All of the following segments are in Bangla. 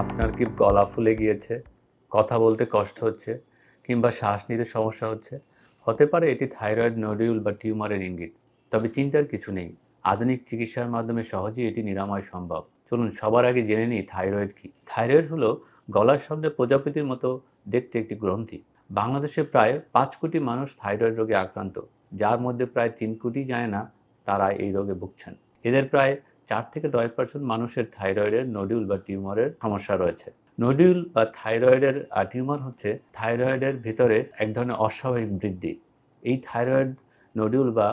আপনার কি গলা ফুলে গিয়েছে? কথা বলতে কষ্ট হচ্ছে কিংবা শ্বাস নিতে সমস্যা হচ্ছে? হতে পারে এটি থাইরয়েড নোডিউল বা টিউমারের ইঙ্গিত, তবে চিন্তার কিছু নেই। আধুনিক চিকিৎসার মাধ্যমে সহজেই এটি নিরাময় সম্ভব। চলুন, সবার আগে জেনে নিই থাইরয়েড কি। থাইরয়েড হলো গলার শব্দে প্রজাপতির মতো দেখতে একটি গ্রন্থি। বাংলাদেশে প্রায় পাঁচ কোটি মানুষ থাইরয়েড রোগে আক্রান্ত, যার মধ্যে প্রায় তিন কোটি যায় না তারা এই রোগে ভুগছেন। এদের প্রায় চার থেকে দশ পার্সেন্ট মানুষের থাইরয়েডের নডিউল বা টিউমারের সমস্যা রয়েছে। নডিউল বা থাইরয়েডের টিউমার হচ্ছে থাইরয়েডের ভিতরে এক ধরনের অস্বাভাবিক বৃদ্ধি। এই থাইরয়েড নডিউল বা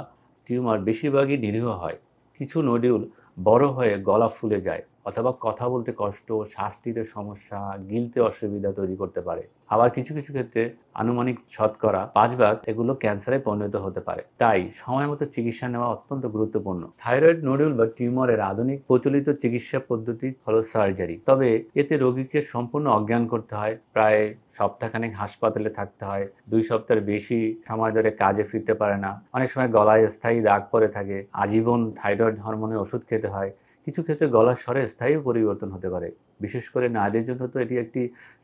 টিউমার বেশিরভাগই নিরীহ হয়। কিছু নডিউল বড় হয়ে গলা ফুলে যায়। অথবা কথা বলতে কষ্ট শ্বাস নিতে সমস্যা, গিলতে অসুবিধা তৈরি করতে পারে। আবার কিছু কিছু ক্ষেত্রে আনুমানিক শতকরা পাঁচ ভাগ এগুলো ক্যান্সারে পরিণত হতে পারে। তাই সময় মতো চিকিৎসা নেওয়া অত্যন্ত গুরুত্বপূর্ণ। থাইরয়েড নোডিউল বা টিউমারের আধুনিক প্রচলিত চিকিৎসা পদ্ধতি হল সার্জারি। তবে এতে রোগীকে সম্পূর্ণ অজ্ঞান করতে হয়। প্রায় সপ্তাহখানেক হাসপাতালে থাকতে হয়। দুই সপ্তাহের বেশি সময় ধরে কাজে ফিরতে পারে না। অনেক সময় গলায় স্থায়ী দাগ পড়ে থাকে। আজীবন থাইরয়েড হরমোনের ওষুধ খেতে হয়। কিছু ক্ষেত্রে গলার স্বরে স্থায়ী পরিবর্তন হতে পারে। বিশেষ করে নারীদের জন্য তো এটি একটি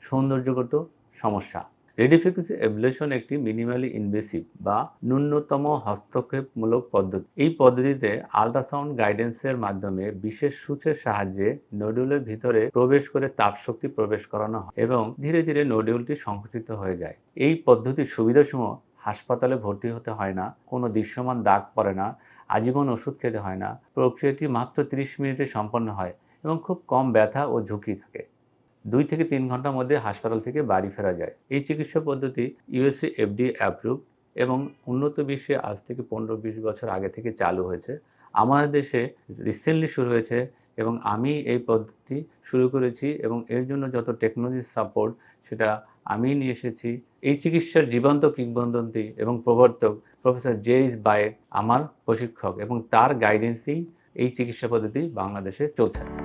সৌন্দর্যগত সমস্যা। রেডিওফ্রিকুয়েন্সি অ্যাবলেশন একটি মিনিমালি ইনভেসিভ বা ন্যূনতম হস্তক্ষেপমূলক পদ্ধতি। এই পদ্ধতিতে আলট্রাসাউন্ড গাইডেন্সের মাধ্যমে বিশেষ সূচের সাহায্যে নডিউলের ভিতরে প্রবেশ করে তাপশক্তি প্রবেশ করানো হয় এবং ধীরে ধীরে নডিউলটি সংকুচিত হয়ে যায়। এই পদ্ধতির সুবিধাসমূহ হাসপাতালে ভর্তি হতে হয় না, কোনো দৃশ্যমান দাগ পড়ে না আজীবন ওষুধ খেতে হয় না। প্রক্রিয়াটি মাত্র 30 মিনিটে সম্পন্ন হয় এবং খুব কম ব্যথা ও ঝুঁকি থাকে। দুই থেকে তিন ঘণ্টার মধ্যে হাসপাতাল থেকে বাড়ি ফেরা যায়। এই চিকিৎসা পদ্ধতি ইউএসএ এফডি অ্যাপ্রুভ এবং উন্নত বিশ্বে আজ থেকে পনেরো বিশ বছর আগে থেকে চালু হয়েছে। আমাদের দেশে রিসেন্টলি শুরু হয়েছে এবং আমি এই পদ্ধতি শুরু করেছি এবং এর জন্য যত টেকনোলজি সাপোর্ট সেটা আমি নিয়ে এসেছি। এই চিকিৎসার জীবন্ত কিংবদন্তি এবং প্রবর্তক প্রফেসর জে ইস বায়ে আমার প্রশিক্ষক এবং তার গাইডেন্সেই এই চিকিৎসা পদ্ধতি বাংলাদেশে চলছে।